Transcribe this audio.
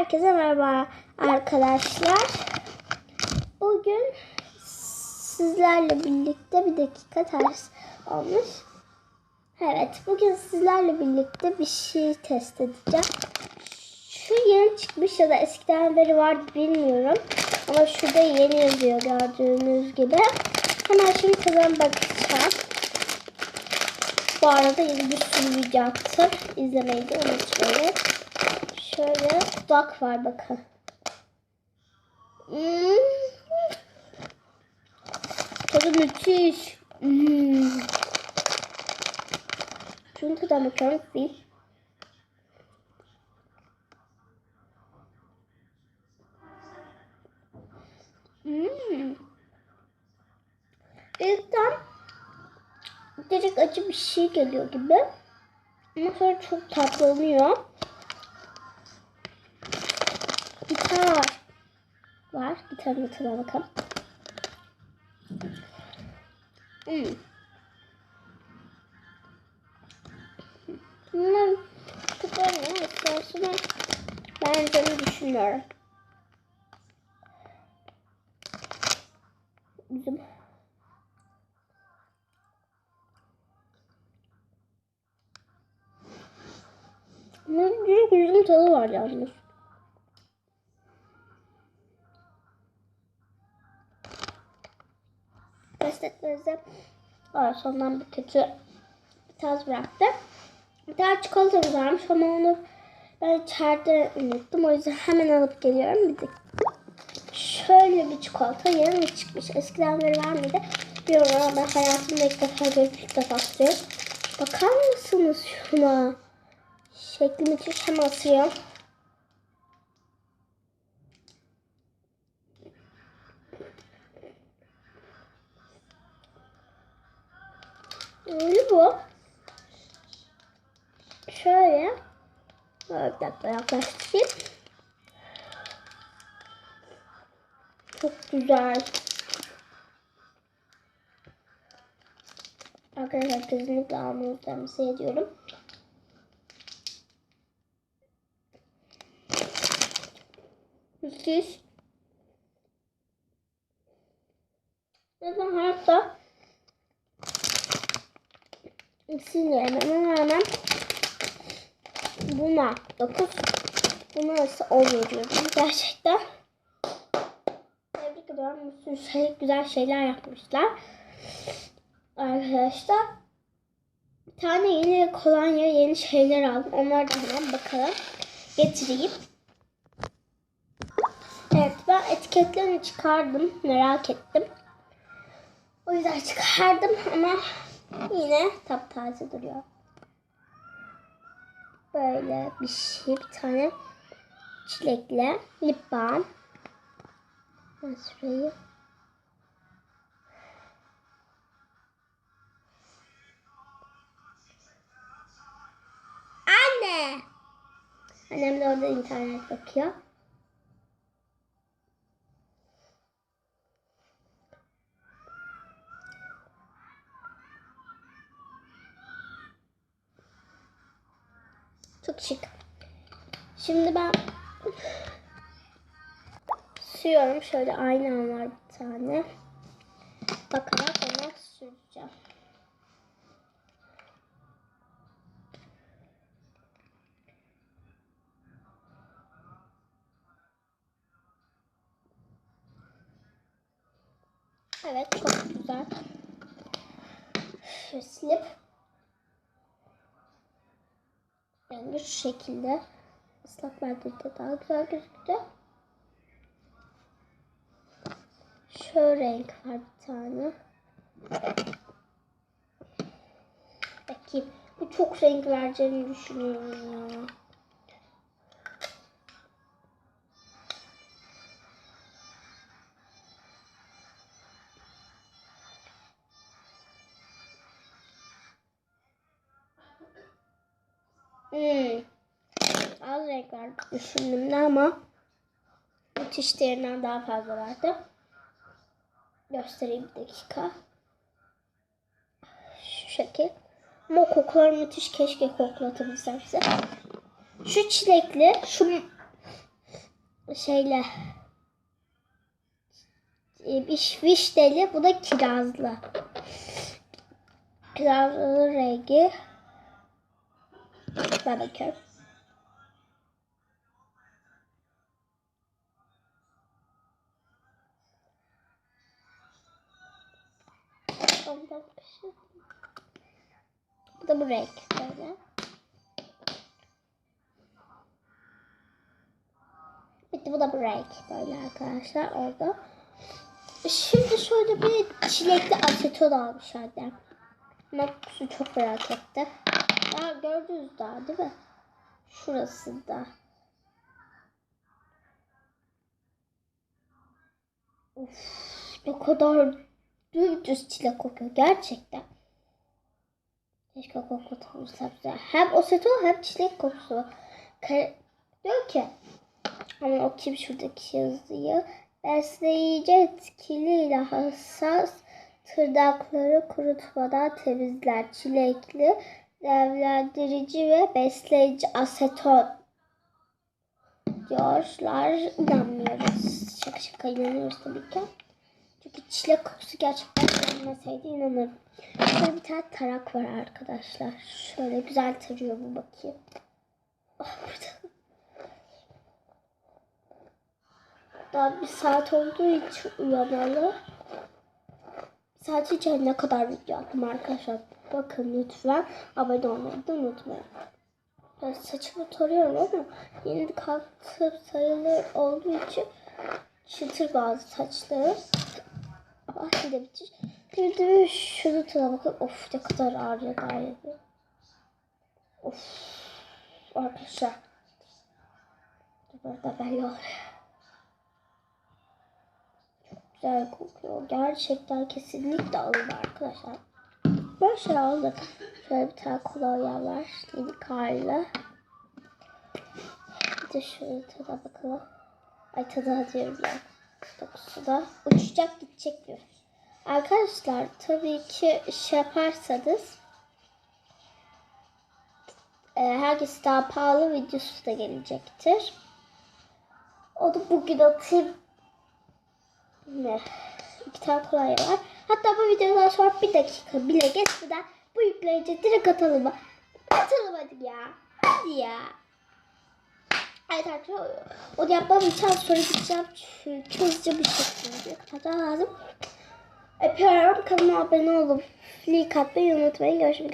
Herkese merhaba arkadaşlar. Bugün sizlerle birlikte bir dakika ters olmuş. Evet, bugün sizlerle birlikte bir şey test edeceğim. Şu yeni çıkmış ya da eskiden beri vardı bilmiyorum. Ama şurada yeni yazıyor gördüğünüz gibi. Hemen şimdi tadına bakacağım. Bu arada yeni bir sürü video attım. İzlemeyi de unutmayın. Şöyle dudak var bakın. Hmm. Tadı müthiş. Hmm. Şunun tadına bakalım. Bir. Hmm. İlkten direkt acı bir şey geliyor gibi. Ama sonra çok tatlanıyor. Gitar var. Gitarın tadına bakalım. Hmm. Bunların tıklarının istersine benzediğini düşünüyorum. Bizim Bunun direkt üzüm tadı var yalnız. Var sondan bir kötü bir taz bıraktı. Bir daha çikolatamız varmış ama onu ben içeride unuttum. O yüzden hemen alıp geliyorum. Bir de şöyle bir çikolata yeni çıkmış? Eskiden beri var mıydı? Bilmiyorum ama ben hayatımda ilk defa görüp ilk defa. Bakar mısınız şuna? Şekli müthiş hem asıyor. Öyle bu. Şöyle. Bir dakika yaklaştırayım. Çok güzel. Arkadaşlar kesinlikle almanızı tavsiye ediyorum. Müthiş. İkisini yememe rağmen buna 9 buna ise 10 veriyorum. Gerçekten tebrik ediyorum. Bir sürü şey, güzel şeyler yapmışlar. Arkadaşlar bir tane yeni kolonya yeni şeyler aldım. Onları da hemen bakalım. Getireyim. Evet ben etiketlerini çıkardım. Merak ettim. O yüzden çıkardım ama yine taptaze duruyor. Böyle bir şey. Bir tane çilekli lip balm. Ben şurayı Anne! Annem de orada internet bakıyor. Çok şık. Şimdi ben sürüyorum. Şöyle aynam var bir tane. Bakarak ona süreceğim. Evet çok güzel. Şöyle silip yani şu şekilde ıslak perdede daha güzel gözüktü. Şöyle renk var bir tane. Bakayım. Bu çok renk vereceğini düşünüyorum ya. Hmm. Az renk var düşündüğümde ama müthiş değerinden daha fazla vardı. Göstereyim bir dakika. Şu şekil. Ama kokular müthiş. Keşke koklatabilsem size. Şu çilekli, şu şeyle e, viş, vişneli bu da kirazlı. Kirazlı rengi. Ben bakıyorum. Bu da bu renk böyle. Bitti bu da bu renk böyle arkadaşlar oldu. Şimdi şöyle bir çilekli aseton almış annem. Naksu çok merak etti. Ya gördünüz daha değil mi? Şurasında. Of, ne kadar dümdüz çilek kokuyor gerçekten. Keşke kokutabilsem size. Hem aseton hem çilek kokusu. Kar- diyor ki ama o kim şuradaki yazıyı? Besleyici etkiliyle hassas tırnakları kurutmadan temizler. Çilekli, nemlendirici ve besleyici aseton diyorlar. İnanmıyoruz. Şaka şaka inanıyoruz tabii ki. Çünkü çilek kokusu gerçekten gelmeseydi inanırım. Şöyle bir tane tarak var arkadaşlar. Şöyle güzel tarıyor bu bakayım. Ah burada. Daha bir saat olduğu için uyanalı. Sadece ne kadar video attım arkadaşlar. Bakın lütfen abone olmayı da unutmayın. Ben saçımı tarıyorum ama yeni kalktım sayılır olduğu için çıtır bazı saçları. Ama şimdi bitir. Bir de şunu tara bakın. Of ne kadar ağrıyor galiba. Of. Arkadaşlar. Burada böyle oluyor. Güzel kokuyor. Gerçekten kesinlikle alın arkadaşlar. Böyle şey aldım. Şöyle bir tane kolonya var. Yeni karlı. Bir de şöyle tada bakalım. Ay tada diyorum ya. Dokusu da uçacak gidecek diyor. Arkadaşlar tabii ki şey yaparsanız e, herkes daha pahalı videosu da gelecektir. Onu bugün atayım ne? İki tane kolay var. Hatta bu videodan sonra bir dakika bile geçmeden bu yükleyici direkt atalım. Atalım hadi ya. Hadi ya. Evet arkadaşlar onu yapmam için sonra gideceğim çünkü hızlıca bir şekilde kapatmam lazım. Öpüyorum. Kanalıma abone olup like atmayı unutmayın. Görüşmek üzere.